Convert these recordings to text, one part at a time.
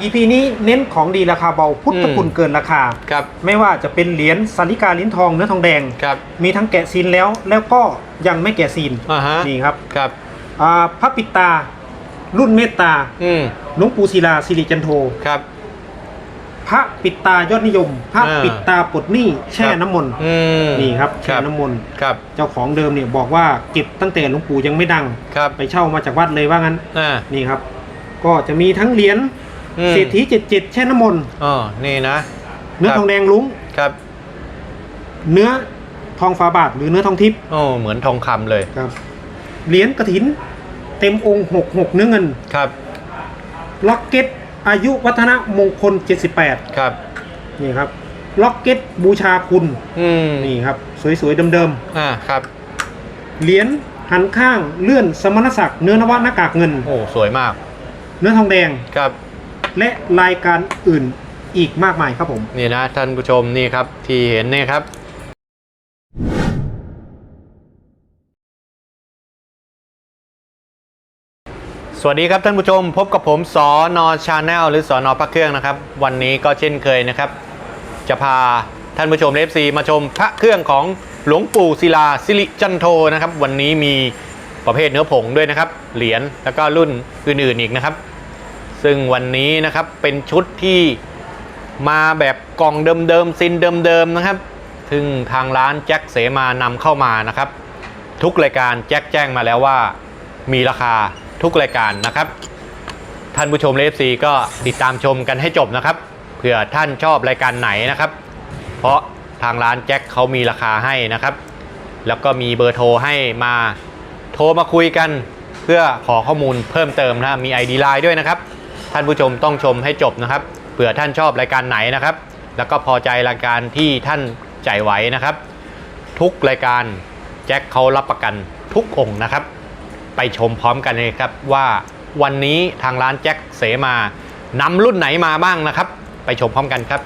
EP นี้เน้นของดีราคาเบาพุทธคุณเกินราคา ครับ ไม่ว่าจะเป็นเหรียญสาริกาลิ้นทองเนื้อทองแดง ครับ มีทั้งแกะซีนแล้วแล้วก็ยังไม่แกะซีนอ่าฮะ นี่ครับครับ อ่าพระปิดตา รุ่นเมตตาอืมหลวงปู่ศิลาสิริจันโท ครับ พระปิดตายอดนิยม พระอ่า ปิดตาปลดหนี้แช่น้ำมนต์อืมนี่ครับคแช่รับน้ำมนต์ครับ เจ้าของเดิมเนี่ยบอกว่าเก็บตั้งแต่หลวงปู่ยังไม่ดัง ครับ ไปเช่ามาจากวัดเลยว่างั้นอ่า นี่ครับ ก็จะมีทั้งเหรียญ อืม เศรษฐีเจ็ดเจ็ดแช่น้ำมนต์อ๋อนี่นะเนื้อครับทองแดงลุ้ง ครับ เนื้อทองฝาบาทหรือเนื้อทองทิพย์โอ้เหมือนทองคำเลยครับเหรียญกระถิน เต็มองค์หกหกเนื้อเงิน ครับล็อกเก็ตอายุวัฒนมงคล 78 ครับ นี่ครับ ล็อกเก็ตบูชาคุณ อืมนี่ครับ สวยๆเดิมอ่าครับ ๆเหรียญหันข้างเลื่อนสมณศักดิ์เนื้อนวะหน้ากากเงิน โอ้สวยมากเนื้อทองแดง ครับ และรายการอื่นอีกมากมายครับผม นี่นะท่านผู้ชมนี่ครับที่เห็นนี่ครับสวัสดีครับท่านผู้ชมพบกับผมสอนอชาแนลหรือสอนอพระเครื่องนะครับ วันนี้ก็เช่นเคยนะครับ จะพาท่านผู้ชมเอฟซีมาชมพระเครื่องของหลวงปู่ศิลาสิริจันโทนะครับ วันนี้มีประเภทเนื้อผงด้วยนะครับ เหรียญแล้วก็รุ่นอื่นๆอีกนะครับ ซึ่งวันนี้นะครับเป็นชุดที่มาแบบกล่องเดิมๆซินเดิมๆนะครับซึ่งทางร้านแจ็คเสมานำเข้ามานะครับ ทุกรายการแจ็คแจ้งมาแล้วว่า มีราคาทุกรายการนะครับ ท่านผู้ชมเลฟซีก็ติดตามชมกันให้จบนะครับเผื่อท่านชอบรายการไหนนะครับ เพราะทางร้านแจ็คเขามีราคาให้นะครับ แล้วก็มีเบอร์โทรให้มาโทรมาคุยกัน เพื่อขอข้อมูลเพิ่มเติมนะมี ID ไลน์ด้วยนะครับ ท่านผู้ชมต้องชมให้จบนะครับเผื่อท่านชอบรายการไหนนะครับ แล้วก็พอใจรายการที่ท่านจ่ายไหวนะครับ ทุกรายการแจ็คเขารับประกันทุกองค์นะครับ ไปชมพร้อมกันเลยครับว่าวันนี้ทางร้านแจ็คเสมานำรุ่นไหนมาบ้างนะครับ ไปชมพร้อมกันครับ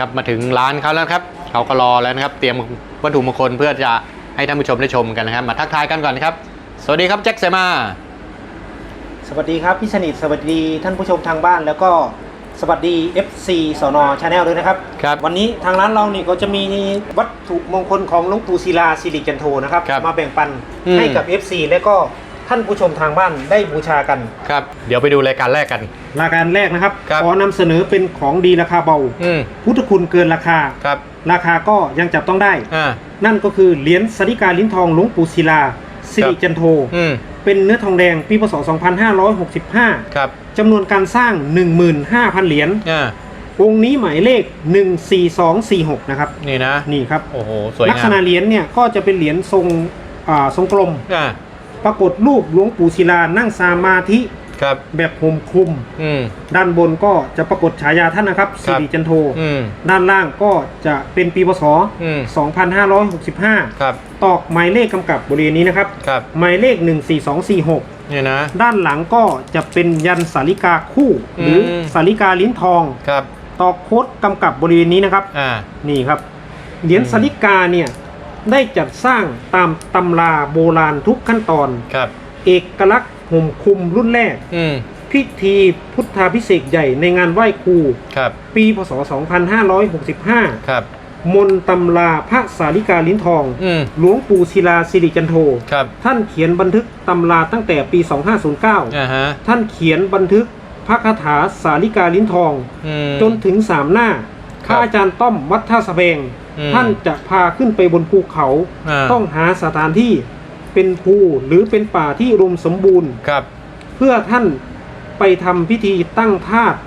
ครับมาถึงร้านเขาแล้วครับเขาก็รอแล้วนะครับ เตรียมวัตถุมงคลเพื่อจะให้ท่านผู้ชมได้ชมกันนะครับ มาทักทายกันก่อนครับ สวัสดีครับแจ็คเสมา สวัสดีครับพี่สนิทสวัสดีท่านผู้ชมทางบ้าน แล้วก็สวัสดี FC สนชาแนลด้วยนะครับ ครับวันนี้ทางร้านเรานี่ก็จะมีวัตถุมงคลของหลวงปู่ศิลาสิริจันโทนะครับ ครับมาแบ่งปันอืม ให้กับ FC และก็ท่านผู้ชมทางบ้านได้บูชากัน ครับ เดี๋ยวไปดูรายการแรกกัน รายการแรกนะครับ ครับ ขอนำเสนอเป็นของดีราคาเบา อืมพุทธคุณเกินราคา ครับ ราคาก็ยังจับต้องได้ อ่า นั่นก็คือเหรียญสาริกาลิ้นทองหลวงปู่ศิลาสิริจันโท อืม เป็นเนื้อทองแดงปีพศ 2565 ครับจำนวนการสร้าง 15,000 เหรียญอ่าองค์นี้หมายเลข 14246 นะครับ นี่นะ นี่ครับ โอ้โห สวยลักงาษมณะเหรียญเนี่ยก็จะเป็นเหรียญทรงอ่าทรงกลม อ่าปรากฏรูปหลวงปู่ศิลานั่งสมาธิ ครับ แบบห่มคลุม อืม ด้านบนก็จะปรากฏฉายาท่านนะครับคสิรับริจันโท อืม ด้านล่างก็จะเป็นปีพศ อืม 2565 ครับ ตอกหมายเลขกำกับบริเวณนี้นะครับ ครับ หมายเลข 14246นี่นะ ด้านหลังก็จะเป็นยันสาริกาคู่ หรืออมสาริกาลิ้นทอง ครับ ตอกโคดกำกับบริเวณนี้นะครับ อ่า นี่ครับ เหรียญอืมสาริกาเนี่ยได้จัดสร้างตามตำราโบราณทุกขั้นตอน ครับ เอกลักษณ์ ห่มคลุมรุ่นแรก อืมพิธีพุทธาพิเศษกใหญ่ในงานไหว้ครู ครับปีพศ 2565 ครับ มนต์ตำราพระสาริกาลิ้นทอง อืมหลวงปู่ศิลาสิริจันโท ครับท่านเขียนบันทึกตำราตั้งแต่ปี 2509 อ่าฮะท่านเขียนบันทึกพระคาถาสาริกาลิ้นทอง อืม จนถึงสามหน้าคพรับระอาจารย์ต้อมวัดท่าสะแบงอืมท่านจะพาขึ้นไปบนภูเขา อ่า ต้องหาสถานที่ เป็นภูหรือเป็นป่าที่อุดมสมบูรณ์ ครับ เพื่อท่านไปทำพิธีตั้งธาตุ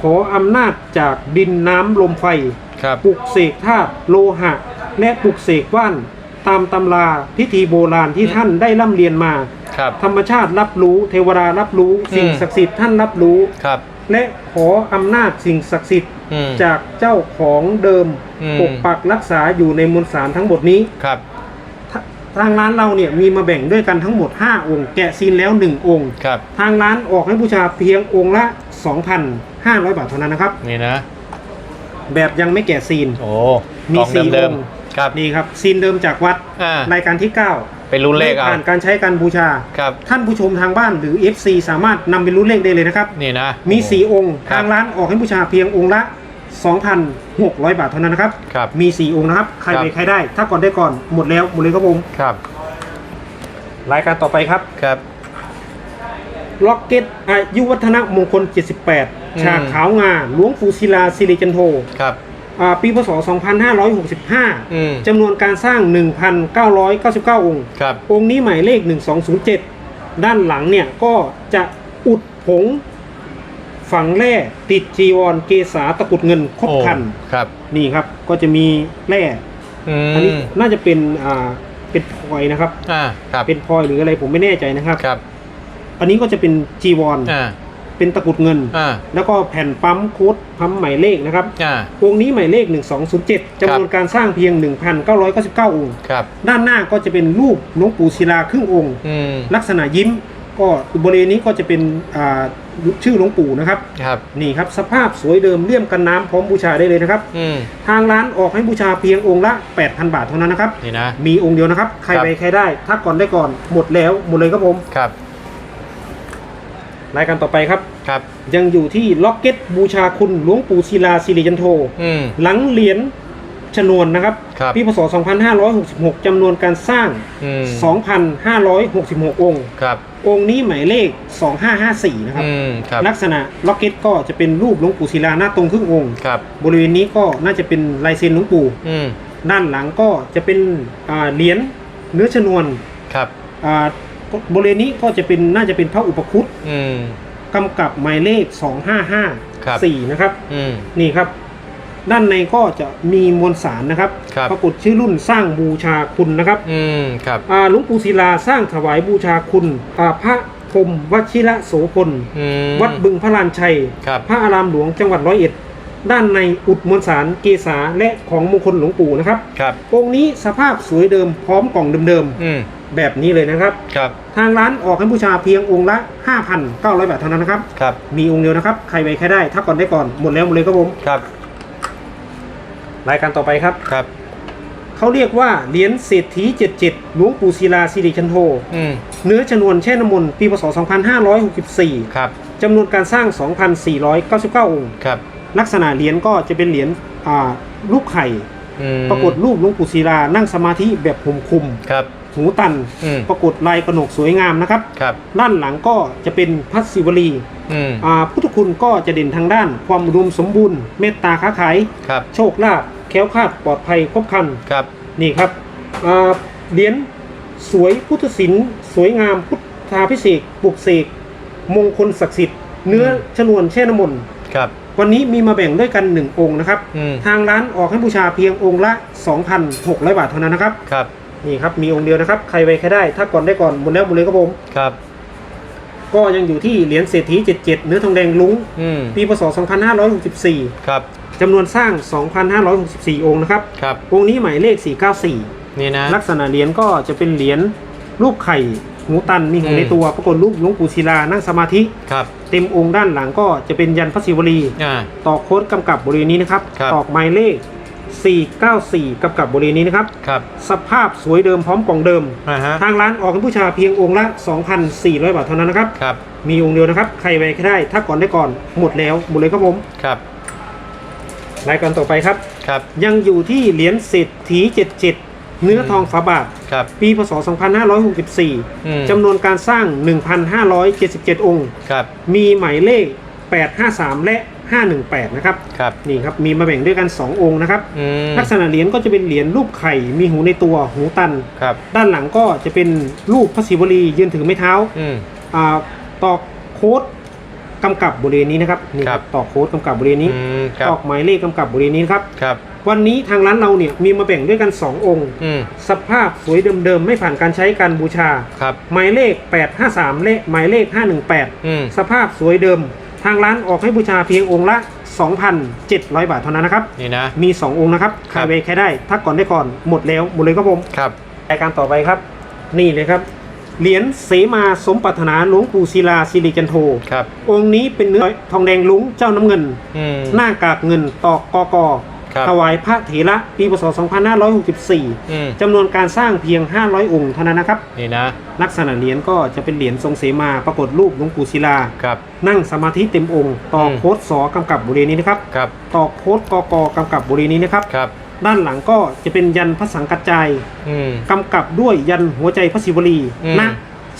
ขออำนาจจากดินน้ำลมไฟ ครับ ปลุกเสกธาตุโลหะ และปลุกเสกว่าน ตามตำราพิธีโบราณที่อืมท่านได้ร่ำเรียนมา ครับ ธรรมชาติรับรู้เทวดารับรู้ สิ่งอืมศักดิ์สิทธิ์ท่านรับรู้ ครับ และขออำนาจสิ่งศักดิ์สิทธิ์อืมจากเจ้าของเดิม อืม ปกปักรักษาอยู่ในมวลสารทั้งหมดนี้ ครับ ทาทางร้านเราเนี่ยมีมาแบ่งด้วยกันทั้งหมด 5 องค์ แกะซีนแล้ว 1 องค์ ครับ ทางร้านออกให้บูชาเพียงองค์ละ 2,500 บาทเท่านั้นนะครับ นี่นะ แบบยังไม่แกะซีน โอ้มีกล่องสี่เดิมองค์ๆครับนี่ครับซีนเดิมจากวัดอ่ารายการที่ 9 เป็นรุ่นเลขไม่เอาผ่านการใช้การบูชาครับท่านผู้ชมทางบ้านหรือ FC สามารถนำเป็นรุ่นเลขได้เลยนะครับนี่นะมี 4 องค์ครับทางร้านออกให้บูชาเพียงองค์ละ 2,600 บาทเท่านั้นนะครับ ครับมี 4 องค์นะครับ ใครครับ ไปใครได้ ถ้าก่อนได้ก่อนหมดแล้วหมดเลยครับผมครับรายการต่อไปครับครับ ล็อกเก็ตอายุวัฒนมงคลอืม78 ฉากขาวงาหลวงปู่ศิลาสิริจันโทครับ อ่าปีพศ อืม 2565จำนวนการสร้าง 1,999 องค์ ครับ องค์นี้หมายเลข 1207 ด้านหลังเนี่ยก็จะอุดผง ฝังแร่ติดจีวรเกษาตะกรุดเงินครบโอ้ครันครับ นี่ครับก็จะมีแร่อือันนี้มน่าจะเป็นอ่าเป็นพลอยนะครับอ่าครับเป็นพลอยหรืออะไรผมไม่แน่ใจนะครับครับ อันนี้ก็จะเป็นจีวรอ่าเป็นตะกรุดเงินอ่าแล้วก็แผ่นปั๊มโค้ดปั๊มหมายเลขนะครับอ่าองค์นี้หมายเลข 1207จำนวนการสร้างเพียง 1,999 องค์ครับด้านหน้าก็จะเป็นรูปหลวงปู่ศิลาครึ่งองค์อืมลักษณะยิ้ม ก็บริเวณนี้ก็จะเป็นอ่าชื่อหลวงปู่นะครับครับ นี่ครับสภาพสวยเดิมเลี่ยมกันน้ำพร้อมบูชาได้เลยนะครับอืมทางร้านออกให้บูชาเพียงองค์ละ 8,000 บาทเท่านั้นนะครับนี่นะมีองค์เดียวนะครับ ใครครับไปใครได้ถ้าก่อนได้ก่อนหมดแล้วหมดเลยครับผมครับรายการต่อไปครับครับ ยังอยู่ที่ล็อกเก็ตบูชาคุณหลวงปู่ศิลาสิริจันโทอืมหลังเหรียญ ชนวนนะครับครับปีพศ 2566 จำนวนการสร้าง อืม2,566 องค์ ครับองค์นี้หมายเลข 2554 นะครับ อืมครับลักษณะล็อกเก็ตก็จะเป็นรูปหลวงปู่ศิลาหน้าตรงครึ่งองค์ ครับบริเวณนี้ก็น่าจะเป็นลายเซ็นหลวงปู่ อืมด้านหลังก็จะเป็นอ่าเหรียญเนื้อชนวนครับอ่าบริเวณนี้ก็จะเป็นน่าจะเป็นพระอุปคุตอืม กำกับหมายเลข ครับ 2554 นะครับ อืม นี่ครับ ด้านในก็จะมีมวลสารนะครับครับ ปรากฏชื่อรุ่นสร้างบูชาคุณนะครับอืมครับ อ่าหลวงปู่ศิลาสร้างถวายบูชาคุณอ่าพระพรหมวชิระโสพล อืม วัดบึงพระลานชัย ครับ พระอารามหลวงจังหวัดร้อยเอ็ด ด้านในอุดมวลสารเกษาและของมงคลหลวงปู่นะครับ ครับ องค์นี้สภาพสวยเดิมพร้อมกล่องเดิมอืมๆ แบบนี้เลยนะครับ ครับทางร้านออกให้บูชาเพียงองค์ละ 5,900 บาทเท่านั้นนะครับ ครับมีองค์เดียวนะครับ ใครไปใครได้ถ้าก่อนได้ก่อน หมดแล้วหมดเลยครับผม ครับ รายการต่อไปครับ ครับ เขาเรียกว่าเหรียญเศรษฐี77หลวงปู่ศิลาสิริชันโท อืมเนื้อชนวนแช่น้ำมนต์ปีพศ 2564ครับ จำนวนการสร้าง 2,499 องค์ ครับ ลักษณะเหรียญก็จะเป็นเหรียญอ่ารูปไข่ อืมปรากฏรูปหลวงปู่ศิลานั่งสมาธิแบบห่มคลุม ครับ หูตัน อืม ปรากฏลายกระหนกสวยงามนะครับ ครับ ด้านหลังก็จะเป็นพัสศิวลีอืม อ่าพุทธคุณก็จะเด่นทางด้าน ความอุดมสมบูรณ์ เมตตาค้าขาย ครับ โชคลาภ แคล้วคลาดปลอดภัยครบครันครับ นี่ครับอ่าเหรียญสวยพุทธศิลป์สวยงามพุทธาพิเศษกปลุกเสกมงคลศักดิ์สิทธิ์เนื้อชนวนแช่น้ำมนต์ครับ วันนี้มีมาแบ่งด้วยกันหนึ่งองค์นะครับ อืม ทางร้านออกให้บูชาเพียงองค์ละ 2,600 บาทเท่านั้นนะครับ ครับ นี่ครับมีองค์เดียวนะครับ ใครไปใครได้ ถ้าก่อนได้ก่อนหมดแล้วหมดเลยครับผม ครับ ก็ยังอยู่ที่เหรียญเศรษฐี 77 เนื้อทองแดงลุ้ง อืม ปีพศ 2564 ครับ จำนวนสร้าง 2,564 องค์นะครับ ครับองค์นี้หมายเลข 494 นี่นะ ลักษณะเหรียญก็จะเป็นเหรียญรูปไข่หูตันมีหูอืม ในตัวปรากฏรูปหลวงปู่ศิลานั่งสมาธิ ครับเต็มองค์ด้านหลังก็จะเป็นยันพระศิวลี อ่า ตอกโค้ดกำกับบริเวณนี้นะครับ ครับ ตอกหมายเลข 494 กำกับบริเวณนี้นะครับ ครับสภาพสวยเดิมพร้อมกล่องเดิม อ่าฮะทางร้านออกให้ผู้ชาเพียงองค์ละ 2,400 บาทเท่านั้นนะครับ ครับมีองค์เดียวนะครับ ใครไปใครได้ ถ้าก่อนได้ก่อน หมดแล้ว หมดเลยครับผม ครับ รายการต่อไปครับ ครับ ยังอยู่ที่เหรียญเศรษฐี77 เนื้อทองฝาบาท ครับ ปีพศ อืม 2564จำนวนการสร้าง 1,577 องค์ ครับ มีหมายเลข 853 และ 518 นะครับ ครับ นี่ครับ มีมาแบ่งด้วยกัน 2 องค์นะครับ อืม ลักษณะเหรียญก็จะเป็นเหรียญรูปไข่ มีหูในตัว หูตัน ครับ ด้านหลังก็จะเป็นรูปพระศิวลียืนถือไม้เท้า อืม อ่าตอกโค้ด กำกับบริเวณนี้นะครับนี่ครับตอกโค้ดกำกับบริเวณนี้อืมครัตบอกหมายเลขกำกับบริเวณนี้นะครับ ครับวันนี้ทางร้านเราเนี่ยมีมาแบ่งด้วยกัน 2 องค์ อืมสภาพสวยเดิมๆไม่ผ่านการใช้การบูชา ครับหมายเลข 853และหมายเลข518อืมสภาพสวยเดิม ทางร้านออกให้บูชาเพียงองค์ละ 2,700 บาทเท่านั้นนะครับ นี่นะ มี 2 องค์นะครับใคครัรบไปใครได้ถ้าก่อนได้ก่อนหมดแล้วหมดเลยครับผมครับรายการต่อไปครับ นี่เลยครับ เหรียญเสมาสมปรารถนาหลวงปู่ศิลาสิริจันโท ครับ องค์นี้เป็นเนื้อทองแดงลุ้งเจ้าน้ำเงิน อืม หน้ากากเงินตอกกอกอครับ ถวายพระเถระปีพศ 2564อืมจำนวนการสร้างเพียง 500 องค์เท่านั้นนะครับ นี่นะ ลักษณะเหรียญก็จะเป็นเหรียญทรงเสมาปรากฏรูปหลวงปู่ศิลา ครับ นั่งสมาธิเต็มองค์ต่ออมโค้ดสอกำกับบริเวณนี้นะครับ ครับต่อโค้ดกกกำกับบริเวณนี้นะครับ ครับ ด้านหลังก็จะเป็นยันพระสังกัจจายอืม กำกับด้วยยันหัวใจพระศิวลีอืมณ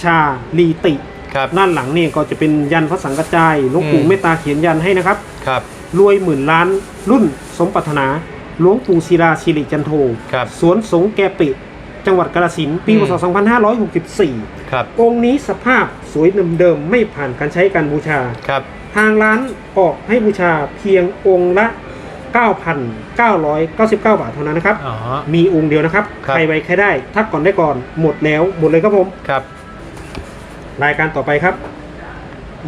ชาลีติ ครับ ด้านหลังนี่ก็จะเป็นยันพระสังกัจจายหลวงปู่อืม เมตตาเขียนยันให้นะครับ ครับ รวยหมื่นล้านรุ่นสมปรารถนาหลวงปู่ศิลาศิริจันโทครับสวนสงแกปิ จังหวัดกาฬสินธุ์ปีอืมพศ2564 ครับ องค์นี้สภาพสวยเดิมๆไม่ผ่านการใช้การบูชา ครับ ทางร้านออกให้บูชาเพียงองค์ละ 9,999 บาทเท่านั้นนะครับ อ๋อ มีองค์เดียวนะครับ ครับ ใครไว้ใครได้ ทักก่อนได้ก่อน หมดแล้ว หมดเลยครับผม ครับ รายการต่อไปครับ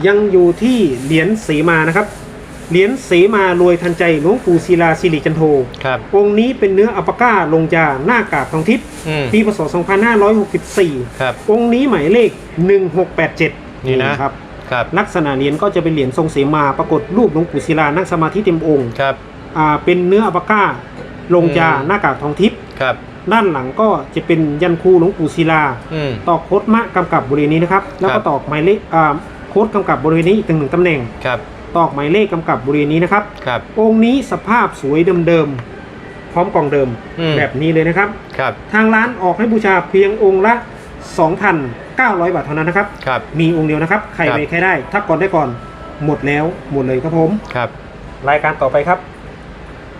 ยังอยู่ที่เหรียญเสมานะครับ เหรียญเสมารวยทันใจหลวงปู่ศิลาสิริจันโท ครับ องค์นี้เป็นเนื้ออัปปะก้าลงยาหน้ากากทองทิพย์อืม ปีพศ 2564 ครับ องค์นี้หมายเลข 1687นี่นะ ครับ ครับ ลักษณะเหรียญก็จะเป็นเหรียญทรงเสมาปรากฏรูปหลวงปู่ศิลานั่งสมาธิเต็มองค์ ครับ อ่าเป็นเนื้ออัปปะก้า ลงยาอืมหน้ากากทองทิพย์ครับ ด้านหลังก็จะเป็นยันคูหลวงปู่ศิลา อืม ตอกโคดมะกำกับบริเวณนี้นะครับ แล้วครัก็บ ตอกหมายเลขอ่าโค้ดกำกับบริเวณนี้อีกหนึ่งตำแหน่ง ครับตอกหมายเลขกำกับบริเวณนี้นะครับ ครับ องค์นี้สภาพสวยเดิมๆพร้อมกล่องเดิมอืม แบบนี้เลยนะครับ ครับทางร้านออกให้บูชาเพียงองค์ละ 2,900 บาทเท่านั้นนะครับ ครับ มีองค์เดียวนะครับ ใครครับ ไปใครได้ ถ้าก่อนได้ก่อน หมดแล้วหมดเลยครับผม ครับ รายการต่อไปครับ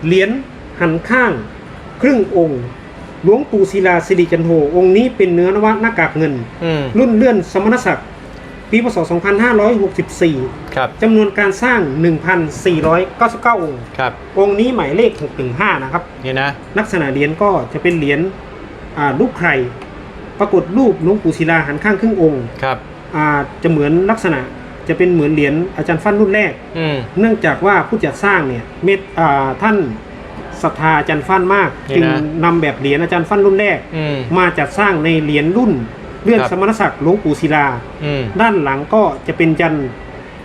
เหรียญหันข้าง ครึ่งองค์หลวงปู่ศิลาสิริจันโทองค์นี้เป็นเนื้อนวะหน้ากากเงิน อืมรุ่นเลื่อนสมณศักดิ์ปีพศ 2564 ครับจำนวนการสร้าง 1,499 องค์ ครับองค์นี้หมายเลข 615 นะครับ นี่นะ ลักษณะเหรียญก็จะเป็นเหรียญอ่ารูปใคร ปรากฏรูปหลวงปู่ศิลาหันข้างครึ่งองค์ครับ อ่าจะเหมือนลักษณะ จะเป็นเหมือนเหรียญอาจารย์ฟั่นรุ่นแรก อืม เนื่องจากว่าผู้จัดสร้างเนี่ยเมตอ่าท่านศรัทธาอาจารย์ฟั่นมากนี่จึงนะนำแบบเหรียญอาจารย์ฟั่นรุ่นแรก อืม มาจัดสร้างในเหรียญรุ่นเลื่อนครับ สมณศักดิ์หลวงปู่ศิลา อืมด้านหลังก็จะเป็นยัน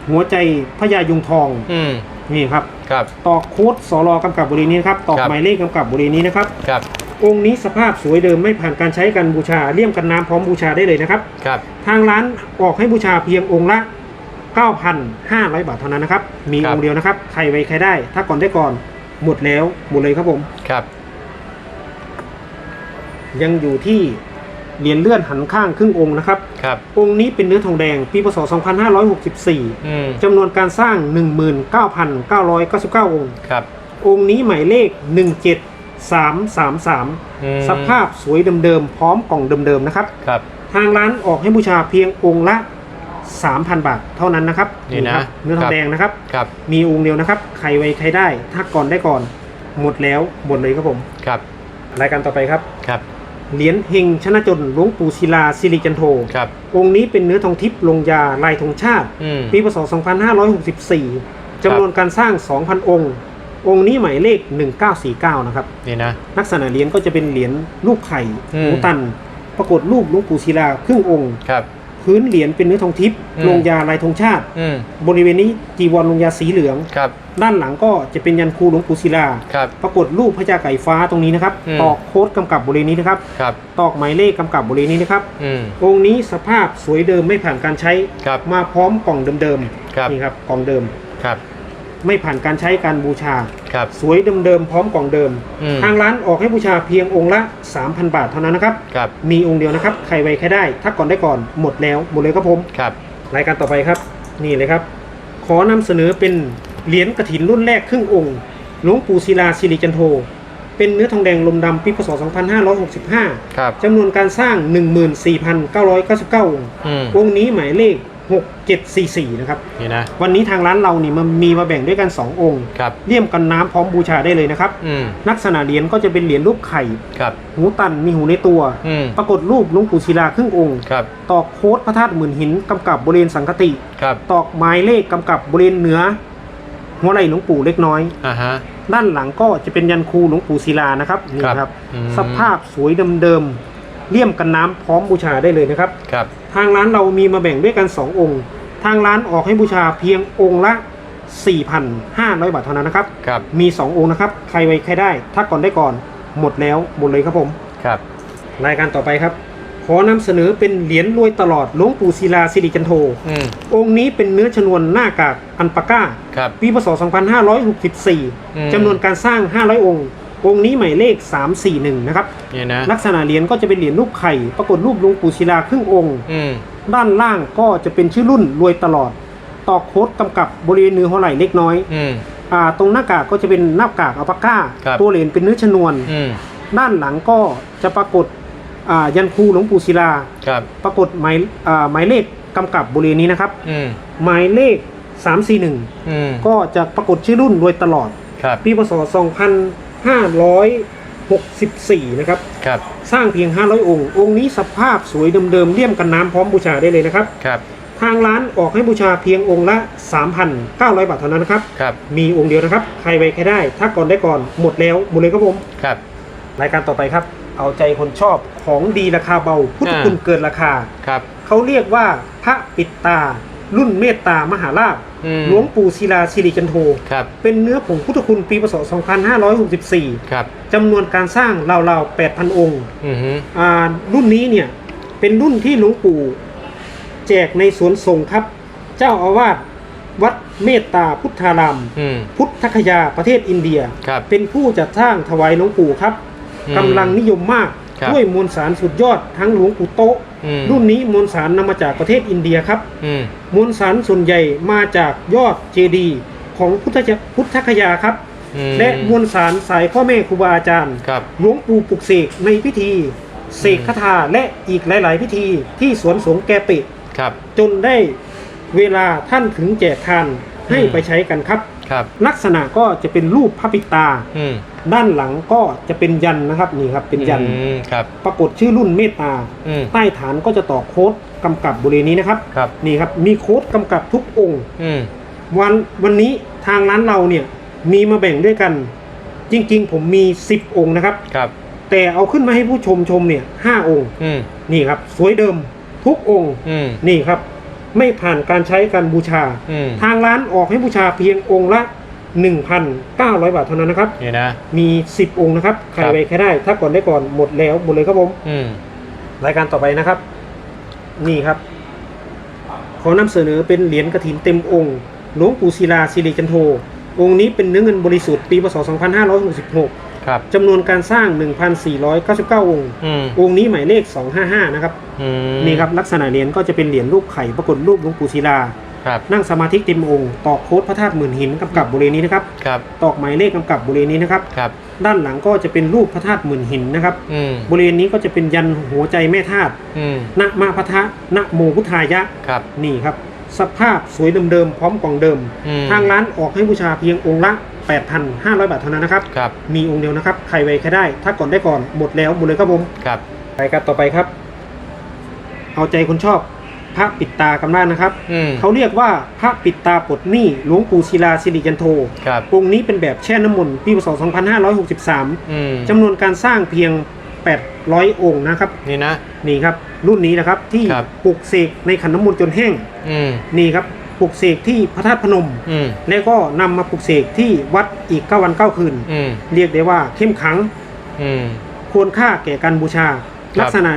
หัวใจพญายุงทองอืมนี่ครับครับ ตอกโค้ดสอรอกำกับบริเวณนี้นะครับตอกครับ หมายเลขกำกับบริเวณนี้นะครับ ครับองค์นี้สภาพสวยเดิมไม่ผ่านการใช้กันบูชาเลี่ยมกันน้ำพร้อมบูชาได้เลยนะครับ ครับ ทางร้านออกให้บูชาเพียงองค์ละ 9,500 บาทเท่านั้นนะครับ มีครับ องค์เดียวนะครับ ใครไว้ใครได้ ถ้าก่อนได้ก่อน หมดแล้ว หมดเลยครับผม ครับ ยังอยู่ที่เหรียญเลื่อนหันข้างครึ่งองค์นะครับ ครับ องค์นี้เป็นเนื้อทองแดง ปีพศ 2564อืม จำนวนการสร้าง 19,999 องค์ ครับองค์นี้หมายเลข 17333 อืมสภาพสวยเดิมๆ พร้อมกล่องเดิมๆ นะครับ ครับ ทางร้านออกให้บูชาเพียงองค์ละ 3,000 บาทเท่านั้นนะครับนี่นะครับเนื้อทองแดงนะครับ ครับ มีองค์เดียวนะครับ ใครไว้ใครได้ ถ้าก่อนได้ก่อน หมดแล้วหมดเลยครับผม ครับ รายการต่อไปครับ ครับ เหรียญเฮงชนะจนหลวงปู่ศิลาสิริจันโทครับ องค์นี้เป็นเนื้อทองทิพย์ลงยาลายธงชาติอืมปีพศ 2564จำนวนการสร้าง 2,000 องค์ องค์นี้หมายเลข 1949 นะครับ นี่นะ ลักษณะเหรียญก็จะเป็นเหรียญรูปไข่อืมหมูตัน ปรากฏรูปหลวงปู่ศิลาครึ่งองค์ ครับ พื้นเหรียญเป็นเนื้อทองทิพย์อืม ลงยาลายธงชาติ อืมบริเวณนี้จีวรลงยาสีเหลือง ครับด้านหลังก็จะเป็นยันคูหลวงปู่ศิลา ครับ ปรากฏรูปพระยาไก่ฟ้าตรงนี้นะครับ อืม ตอกโค้ดกำกับบริเวณนี้นะครับ ครับตอกหมายเลขกำกับบริเวณนี้นะครับ อืม องค์นี้สภาพสวยเดิมไม่ผ่านการใช้ ครับมาพร้อมกล่องเดิมครับ ๆนี่ครับกล่องเดิม ครับ ไม่ผ่านการใช้การบูชา ครับ สวยเดิมๆพร้อมกล่องเดิม อืม ทางร้านออกให้บูชาเพียงองค์ละ 3,000 บาทเท่านั้นนะครับ ครับ มีองค์เดียวนะครับ ใครไว้ใครได้ถ้าก่อนได้ก่อนหมดแล้วหมดเลยครับผม ครับ รายการต่อไปครับ นี่เลยครับ ขอนำเสนอเป็นเหรียญกระถินรุ่นแรกครึ่งองค์หลวงปู่ศิลาสิริจันโท เป็นเนื้อทองแดงลมดำปีพศ2565ครับจำนวนการสร้าง 14,999 องค์ อืม องค์นี้หมายเลข 6744 นะครับ นี่นะ วันนี้ทางร้านเรานี่มันมีมาแบ่งด้วยกัน 2 องค์ ครับเลี่ยมกันน้ำพร้อมบูชาได้เลยนะครับ อืมลักษณะเหรียญก็จะเป็นเหรียญรูปไข่ ครับหูตันมีหูในตัว อืมปรากฏรูปหลวงปู่ศิลาครึ่งองค์ ครับตอกโค้ดพระธาตุหมื่นหินกำกับบริเวณสังคติ ครับตอกหมายเลขกำกับบริเวณเหนือ หัวไหล่หลวงปู่เล็กน้อย อ่าฮะ ด้านหลังก็จะเป็นยันคูหลวงปู่ศิลานะครับนี่ครับ ครับ อืม สภาพสวยเดิมๆ เลี่ยมกันน้ำพร้อมบูชาได้เลยนะครับครับ ทางร้านเรามีมาแบ่งด้วยกัน 2 องค์ ทางร้านออกให้บูชาเพียงองค์ละ 4,500 บาทเท่านั้นนะครับครับ มี 2 องค์นะครับ ใครไว้ใครได้ ถ้าก่อนได้ก่อนหมดแล้วหมดเลยครับผมครับ รายการต่อไปครับ ขอนำเสนอเป็นเหรียญรวยตลอดหลวงปู่ศิลาสิริจันโทอืมองค์นี้เป็นเนื้อชนวนหน้ากากอันปาก้าครับ ปีพศอืม2564จำนวนการสร้าง 500 องค์ องค์นี้หมายเลข 341 นะครับนี่นะ ลักษณะเหรียญก็จะเป็นเหรียญรูปไข่ ปรากฏรูปหลวงปู่ศิลาครึ่งองค์ อืม ด้านล่างก็จะเป็นชื่อรุ่นรวยตลอด ตอกโค้ดกำกับบริเวณเนื้อหัวไหล่เล็กน้อยอืม อ่าตรงหน้ากากก็จะเป็นหน้ากากอัลปาก้า ครับ ตัวเหรียญเป็นเนื้อชนวน อืม ด้านหลังก็จะปรากฏอ่ายันคูหลวงปู่ศิลา ครับ ปรากฏหมายอ่าหมายเลขกำกับบริเวณนี้นะครับ อืม หมายเลข 341 อืม ก็จะปรากฏชื่อรุ่นรวยตลอด ครับ ปีพศ 2564 นะครับ ครับ สร้างเพียง 500 องค์ องค์นี้สภาพสวยเดิมๆเลี่ยมกันน้ำพร้อมบูชาได้เลยนะครับ ครับ ทางร้านออกให้บูชาเพียงองค์ละ 3,900 บาทเท่านั้นนะครับ ครับ มีองค์เดียวนะครับ ใครไว้ใครได้ ถ้าก่อนได้ก่อน หมดแล้วหมดเลยครับผม ครับ รายการต่อไปครับ เอาใจคนชอบของดีราคาเบา พุทธคุณอ่าเกินราคา ครับ เขาเรียกว่าพระปิดตา รุ่นเมตตามหาลาภอืมหลวงปู่ศิลาสิริจันโท ครับเป็นเนื้อผงพุทธคุณปีพศ 2564 ครับจำนวนการสร้างราวๆ 8,000 องค์อือฮึอ่ารุ่นนี้เนี่ย เป็นรุ่นที่หลวงปู่ แจกในสวนสงฆ์ครับ เจ้าอาวาสวัดเมตตาพุทธาราม อืมพุทธคยาประเทศอินเดีย ครับ เป็นผู้จัดสร้างถวายหลวงปู่ครับอืมกำลังนิยมมากครับ ด้วยมวลสารสุดยอดทั้งหลวงปู่โตะอืม รุ่นนี้มวลสารนำมาจากประเทศอินเดียครับอืมมวลสารส่วนใหญ่มาจากยอดเจดีย์ของพุทธจะพุทธคยาครับอืมและมวลสารสายพ่อแม่ครูบาอาจารย์ครับหลวงปู่ปลุกเสกในพิธีเสกคาถาและอีกหลาย ๆ พิธีที่สวนสงฆ์แกปิดครับจนได้เวลาท่านถึงแจกทานให้อืมไปใช้กันครับ ครับลักษณะก็จะเป็นรูปพระปิดตา อืมด้านหลังก็จะเป็นยันนะครับนี่ครับเป็นยัน อืมครับ ปรากฏชื่อรุ่นเมตตา อืมใต้ฐานก็จะต่อโค้ดกำกับบริเวณนี้นะครับ ครับ นี่ครับมีโค้ดกำกับทุกองค์ อืมวันวันนี้ทางร้านเราเนี่ยมีมาแบ่งด้วยกัน จริงๆ ผมมี 10 องค์นะครับ ครับ แต่เอาขึ้นมาให้ผู้ชมชมเนี่ยห้าองค์ อืมนี่ครับ สวยเดิมทุกองค์ อืมนี่ครับ ไม่ผ่านการใช้การบูชา อืมทางร้านออกให้บูชาเพียงองค์ละ 1,900 บาทเท่านั้นนะครับ นี่นะ มี 10 องค์นะครับ ใครครับไว้ใครได้ ถ้าก่อนได้ก่อนหมดแล้วหมดเลยครับผม อืมรายการต่อไปนะครับ นี่ครับ ขอนำเสนอเป็นเหรียญกระถินเต็มองค์หลวงปู่ศิลาสิริจันโท องค์นี้เป็นเนื้อเงินบริสุทธิ์ปีพศ 2566 ครับจำนวนการสร้าง 1,499 องค์ อืมองค์นี้หมายเลข 255 นะครับ อืมนี่ครับลักษณะเหรียญก็จะเป็นเหรียญรูปไข่ปรากฏรูปหลวงปู่ศิลา ครับนั่งสมาธิเต็มองค์ ตอกโค้ดพระธาตุหมื่นหินกำกับบริเวณนี้นะครับ ครับตอกหมายเลขกำกับบริเวณนี้นะครับ ครับ ด้านหลังก็จะเป็นรูปพระธาตุหมื่นหินนะครับ อืมบริเวณนี้ก็จะเป็นยันหัวใจแม่ธาตุอืมนะมาพะทะนะโมพุทธายะ ครับนี่ครับ สภาพสวยเดิมๆพร้อมกล่องเดิม อืมทางร้านออกให้บูชาเพียงองค์ละ 8,500 บาทเท่านั้นนะครับ ครับ มีองค์เดียวนะครับ ใครไว้ใครได้ ถ้าก่อนได้ก่อน หมดแล้วหมดเลยครับผมครับ รายการต่อไปครับ เอาใจคนชอบพระปิดตากันบ้างนะครับ อืมเขาเรียกว่าพระปิดตาปลดหนี้หลวงปู่ศิลาสิริจันโท ครับ องค์นี้เป็นแบบแช่น้ำมนต์ปีพศ 2563อืมจำนวนการสร้างเพียง 800 องค์นะครับ นี่นะ นี่ครับ รุ่นนี้นะครับที่ครับ ปลุกเสกในขันน้ำมนต์จนแห้ง อืม นี่ครับ ปลุกเสกที่พระธาตุพนม อืมแล้วก็นำมาปลุกเสกที่วัดอีก9วัน9คืน อืมเรียกได้ว่าเข้มขลังอืม ควรค่าแก่การบูชา ครับ ลักษณะ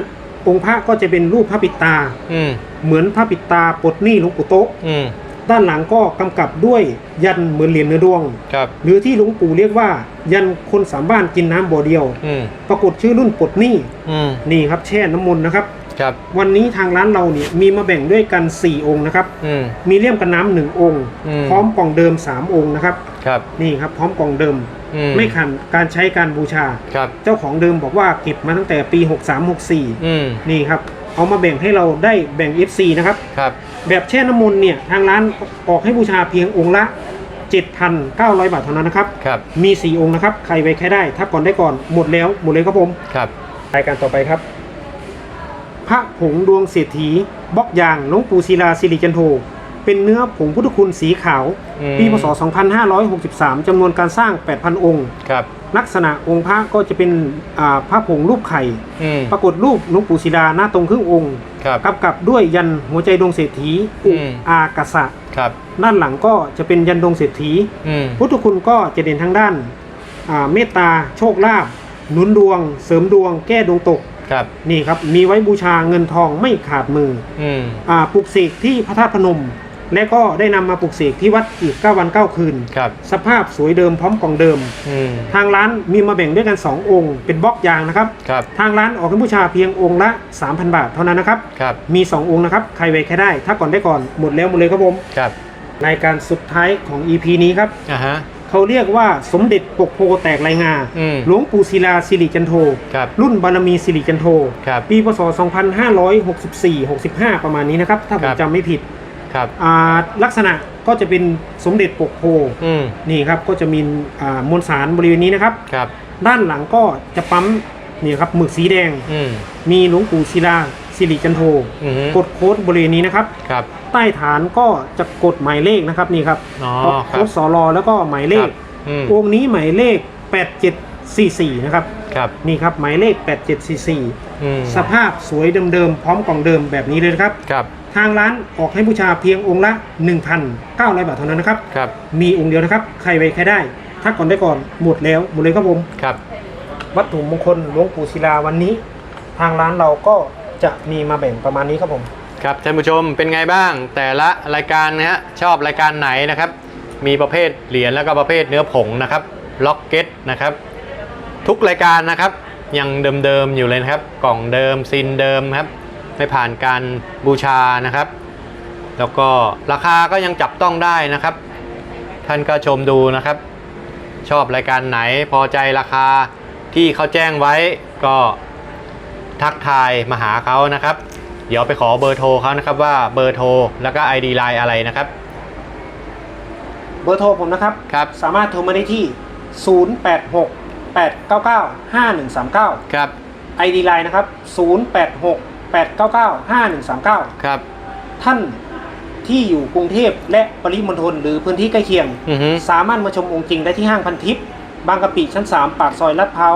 องค์พระก็จะเป็นรูปพระปิดตา อืมเหมือนพระปิดตาปลดหนี้หลวงปู่โตะอืมด้านหลังก็กำกับด้วยยันเหมือนเหรียญเนื้อดวง ครับหรือที่หลวงปู่เรียกว่า ยันคนสามบ้านกินน้ำบ่อเดียว อืมปรากฏชื่อรุ่นปลดหนี้อืมนี่ครับแช่น้ำมนต์นะครับ ครับ วันนี้ทางร้านเราเนี่ยมีมาแบ่งด้วยกัน 4 องค์นะครับ อืม มีเลี่ยมกันน้ำหนึ่งองค์ อืม พร้อมกล่องเดิม 3 องค์นะครับ ครับนี่ครับพร้อมกล่องเดิม อืมไม่ขันการใช้การบูชา ครับ เจ้าของเดิมบอกว่าเก็บมาตั้งแต่ปี 63-64 อืมนี่ครับเอามาแบ่งให้เราได้แบ่ง FC นะครับ ครับ แบบแช่น้ำมนต์เนี่ยทางร้านออกให้บูชาเพียงองค์ละ 7,900 บาทเท่านั้นนะครับ ครับ มี 4 องค์นะครับ ใครไว้ใครได้ ถ้าก่อนได้ก่อนหมดแล้วหมดเลยครับผมครับรายการต่อไปครับ พระผงดวงเศรษฐีบล็อกยางหลวงปู่ศิลาสิริจันโท เป็นเนื้อผงพุทธคุณสีขาว อืมปีพศ 2563จำนวนการสร้าง 8,000 องค์ ครับลักษณะองค์พระก็จะเป็นอ่าพระผงรูปไข่ อืมปรากฏรูปหลวงปู่ศิลาหน้าตรงครึ่งองค์ครับ กำกับด้วยยันหัวใจดวงเศรษฐีอุอืม อากษะ ครับ ด้านหลังก็จะเป็นยันดวงเศรษฐี อืม พุทธคุณก็จะเด่นทางด้านอ่าเมตตา โชคลาภหนุนดวง เสริมดวง แก้ดวงตก ครับนี่ครับมีไว้บูชาเงินทองไม่ขาดมืออืมอ่าปลุกเสกที่พระธาตุพนม และก็ได้นำมาปลุกเสกที่วัดอีก 9 วัน 9 คืน ครับสภาพสวยเดิมพร้อมกล่องเดิม อืมทางร้านมีมาแบ่งด้วยกัน 2 องค์ เป็นบล็อกยางนะครับ ครับทางร้านออกให้บูชาเพียงองค์ละ 3,000 บาทเท่านั้นนะครับ ครับมี 2 องค์นะครับ ใครไว้ใครได้ ถ้าก่อนได้ก่อนหมดแล้วหมดเลยครับผม ครับรายการสุดท้ายของ EP นี้ครับอ่าฮะ เขาเรียกว่าสมเด็จปกโพแตกลายงา อืมหลวงปู่ศิลาสิริจันโท ครับรุ่นบารมีสิริจันโท ครับปีพศ 2564-65 ประมาณนี้นะครับ ถ้าผครัมบ จำไม่ผิดครับอ่าลักษณะก็จะเป็นสมเด็จปกโพอืมนี่ครับก็จะมีอ่ามวลสารบริเวณนี้นะครับ ครับด้านหลังก็จะปั๊มนี่ครับหมึกสีแดง อืมมีหลวงปู่ศิลา สิริจันโทอืมกดโค้ดบริเวณนี้นะครับ ครับ ใต้ฐานก็จะกดหมายเลขนะครับนี่ครับอ๋อโค้ครับดสอรอแล้วก็หมายเลครัขบอืมองค์นี้หมายเลข 8744 นะครับ ครับนี่ครับหมายเลข 8744 อืมสภาพสวยเดิมๆ พร้อมกล่องเดิมแบบนี้เลยนะครับ ครับทางร้านออกให้บูชาเพียงองค์ละ 1,900 บาทเท่านั้นนะครับ ครับมีองค์เดียวนะครับ ใครไว้ใครได้ถ้าก่อนได้ก่อนหมดแล้วหมดเลยครับผม ครับ วัตถุมงคลหลวงปู่ศิลาวันนี้ ทางร้านเราก็ จะมีมาแบ่งประมาณนี้ครับผม ครับท่านผู้ชมเป็นไงบ้าง แต่ละรายการนะฮะชอบรายการไหนนะครับ มีประเภทเหรียญแล้วก็ประเภทเนื้อผงนะครับล็อกเก็ตนะครับ ทุกรายการนะครับยังเดิมๆอยู่เลยนะครับ กล่องเดิมซินเดิมครับ ไม่ผ่านการบูชานะครับ แล้วก็ราคาก็ยังจับต้องได้นะครับ ท่านก็ชมดูนะครับ ชอบรายการไหนพอใจราคาที่เขาแจ้งไว้ก็ ทักทายมาหาเขานะครับ เดี๋ยวไปขอเบอร์โทรเขานะครับว่าเบอร์โทรแล้วก็ ID Line อะไรนะครับเบอร์โทรผมนะครับ ครับ สามารถโทรมาได้ที่ 086 899 5139 ครับ ID Line นะครับ 086 899 5139 ครับ ท่านที่อยู่กรุงเทพและปริมณฑลหรือพื้นที่ใกล้เคียง อือฮึ สามารถมาชมองค์จริงได้ที่ห้างพันทิพย์ บางกะปิชั้น 3 ปากซอยลาดพร้าว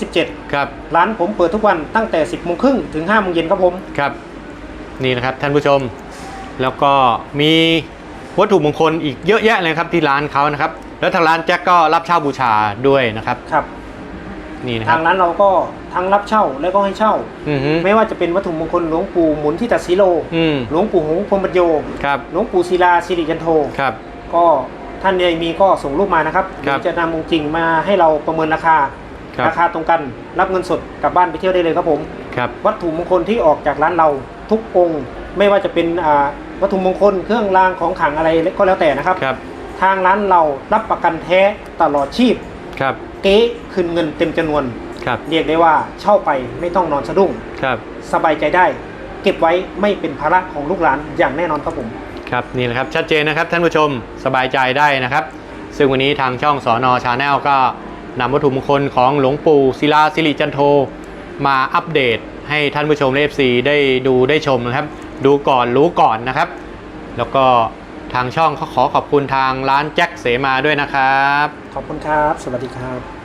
127 ครับ ร้านผมเปิดทุกวันตั้งแต่ 10โมงครึ่งถึง5โมงเย็นครับผม ครับ นี่นะครับท่านผู้ชม แล้วก็มีวัตถุมงคลอีกเยอะแยะเลยครับที่ร้านเขานะครับ แล้วทางร้านแจ็คก็รับเช่าบูชาด้วยนะครับ ครับ นี่นะคทารับงร้านเราก็ทั้งรับเช่าและก็ให้เช่า อือฮึไม่ว่าจะเป็นวัตถุมงคลหลวงปู่หมุนที่ตัดสีโล อืมหลวงปู่หงส์พรหมปัญโย ครับ หลวงปู่ศิลาสิริจันโท ครับ ก็ ท่านใดมีก็ส่งรูปมานะครับครับเดี๋ยวจะนำองค์จริงมาให้เราประเมินราคา ครับ ราคาตรงกันรับเงินสดกลับบ้านไปเที่ยวได้เลยครับผม ครับวัตถุมงคลที่ออกจากร้านเราทุกองค์ไม่ว่าจะเป็นอ่าวัตถุมงคลเครื่องรางของขลังอะไรก็แล้วแต่นะครับ ครับทางร้านเรารับประกันแท้ตลอดชีพ ครับเก๊คืนเงินเต็มจำนวน ครับเรียกได้ว่าเช่าไปไม่ต้องนอนสะดุ้ง ครับ สบายใจได้ เก็บไว้ไม่เป็นภาระของลูกหลานอย่างแน่นอนครับผม ครับนี่นะครับชัดเจนนะครับท่านผู้ชมสบายใจได้นะครับ ซึ่งวันนี้ทางช่องสอนอชาแนลก็นำวัตถุมงคลของหลวงปู่ศิลาสิริจันโทมาอัปเดตให้ท่านผู้ชมเอฟซีได้ดูได้ชมนะครับ ดูก่อนรู้ก่อนนะครับ แล้วก็ทางช่องเขาขอขอบคุณทางร้านแจ็คเสมาด้วยนะครับ ขอบคุณครับ สวัสดีครับ